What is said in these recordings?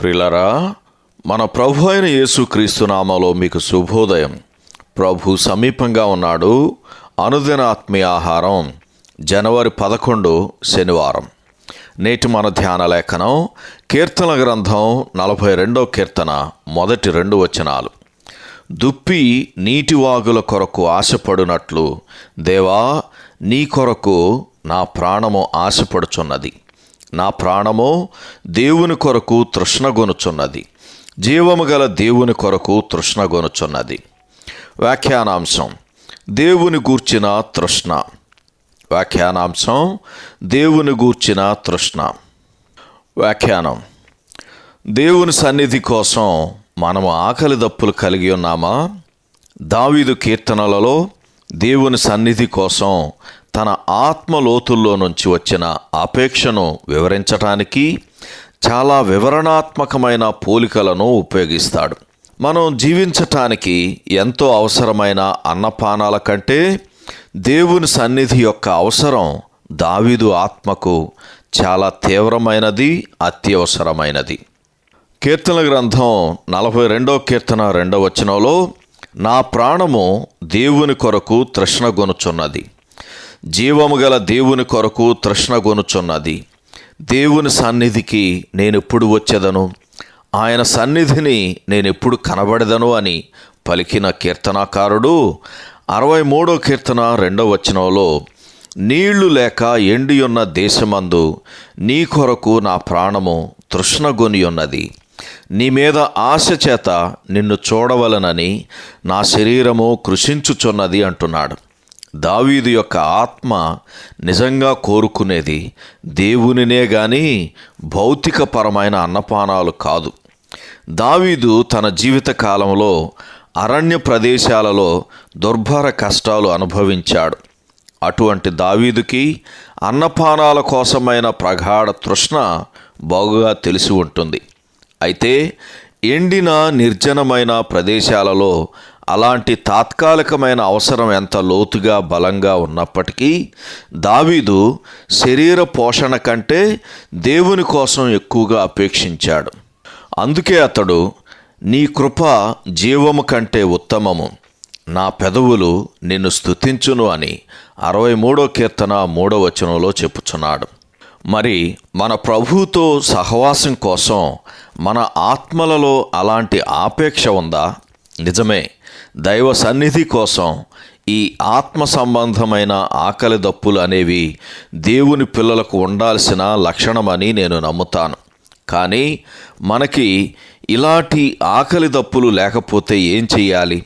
ప్రిలరా మన ప్రభు అయిన యేసుక్రీస్తు నామలో మీకు శుభోదయం. ప్రభు సమీపంగా ఉన్నాడు. అనుదిన ఆత్మీయ ఆహారం జనవరి పదకొండు శనివారం. నేటి మన ధ్యాన లేఖనం కీర్తన గ్రంథం నలభై రెండో కీర్తన మొదటి రెండు వచనాలు. దుప్పి నీటివాగుల కొరకు ఆశపడునట్లు దేవా నీ కొరకు నా ప్రాణము ఆశపడుచున్నది. నా ప్రాణము దేవుని కొరకు తృష్ణగొనుచున్నది జీవము గల దేవుని కొరకు తృష్ణగొనుచున్నది వ్యాఖ్యానాంశం. దేవుని గూర్చిన తృష్ణ. వ్యాఖ్యానాంశం. దేవుని గూర్చిన తృష్ణ. వ్యాఖ్యానం. దేవుని సన్నిధి కోసం మనము ఆకలి దప్పులు కలిగి ఉన్నామా? దావీదు కీర్తనలలో దేవుని సన్నిధి కోసం తన ఆత్మ లోతుల్లో నుంచి వచ్చిన అపేక్షను వివరించటానికి చాలా వివరణాత్మకమైన పోలికలను ఉపయోగిస్తాడు. మనం జీవించటానికి ఎంతో అవసరమైన అన్నపానాల కంటే దేవుని సన్నిధి యొక్క అవసరం దావీదు ఆత్మకు చాలా తీవ్రమైనది అత్యవసరమైనది. కీర్తన గ్రంథం నలభై రెండో కీర్తన రెండవ వచనంలో నా ప్రాణము దేవుని కొరకు తృష్ణగొనుచున్నది జీవము గల దేవుని కొరకు తృష్ణగొనుచున్నది దేవుని సన్నిధికి నేనెప్పుడు వచ్చేదను? ఆయన సన్నిధిని నేను ఎప్పుడు కనబడదను అని పలికిన కీర్తనాకారుడు అరవై మూడో కీర్తన రెండవ వచనంలో నీళ్ళు లేక ఎండియున్న దేశమందు నీ కొరకు నా ప్రాణము తృష్ణగొని ఉన్నది నీ మీద ఆశ చేత నిన్ను చూడవలనని నా శరీరము కృషించుచున్నది అంటున్నాడు. దావీదు యొక్క ఆత్మ నిజంగా కోరుకునేది దేవునినే గాని భౌతికపరమైన అన్నపానాలు కాదు. దావీదు తన జీవిత కాలంలో అరణ్య ప్రదేశాలలో దుర్భర కష్టాలు అనుభవించాడు. అటువంటి దావీదుకి అన్నపానాల కోసమైన ప్రగాఢ తృష్ణ బాగుగా తెలిసి ఉంటుంది. అయితే ఎండిన నిర్జనమైన ప్రదేశాలలో అలాంటి తాత్కాలికమైన అవసరం ఎంత లోతుగా బలంగా ఉన్నప్పటికీ దావీదు శరీర పోషణ కంటే దేవుని కోసం ఎక్కువగా అపేక్షించాడు. అందుకే అతడు నీ కృప జీవము కంటే ఉత్తమము. నా పెదవులు నిన్ను స్తుతించును అని అరవై మూడో కీర్తన మూడో వచనంలో చెప్పుచున్నాడు. మరి మన ప్రభువుతో సహవాసం కోసం మన ఆత్మలలో అలాంటి ఆపేక్ష ఉందా? నిజమే. దైవ సన్నిధి కోసం ఈ ఆత్మ సంబంధమైన ఆకలి దప్పులు అనేవి దేవుని పిల్లలకు ఉండాల్సిన లక్షణమని నేను నమ్ముతాను. కానీ మనకి ఇలాంటి ఆకలి దప్పులు లేకపోతే ఏం చెయ్యాలి?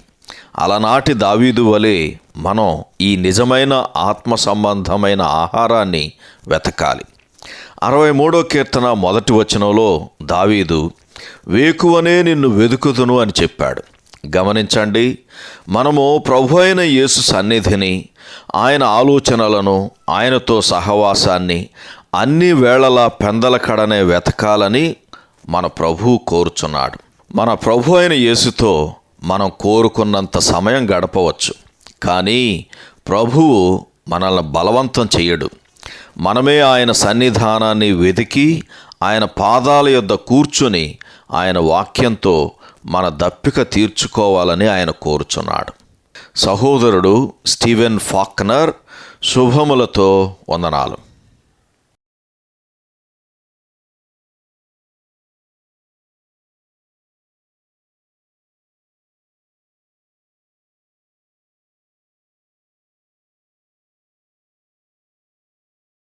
అలనాటి దావీదు వలె మనం ఈ నిజమైన ఆత్మ సంబంధమైన ఆహారాన్ని వెతకాలి. అరవై మూడో కీర్తన మొదటి వచనంలో దావీదు వేకువనే నిన్ను వెతుకుతును అని చెప్పాడు. గమనించండి. మనము ప్రభు అయిన యేసు సన్నిధిని ఆయన ఆలోచనలను ఆయనతో సహవాసాన్ని అన్ని వేళలా పెందల కడనే వెతకాలని మన ప్రభువు కోరుచున్నాడు. మన ప్రభు అయిన యేసుతో మనం కోరుకున్నంత సమయం గడపవచ్చు. కానీ ప్రభువు మనల్ని బలవంతం చెయ్యడు. మనమే ఆయన సన్నిధానాన్ని వెతికి ఆయన పాదాల యొద్ద కూర్చుని ఆయన వాక్యంతో మన దప్పిక తీర్చుకోవాలని ఆయన కోరుచున్నాడు. సహోదరుడు స్టీవెన్ ఫాక్నర్ శుభములతో వందనాలు.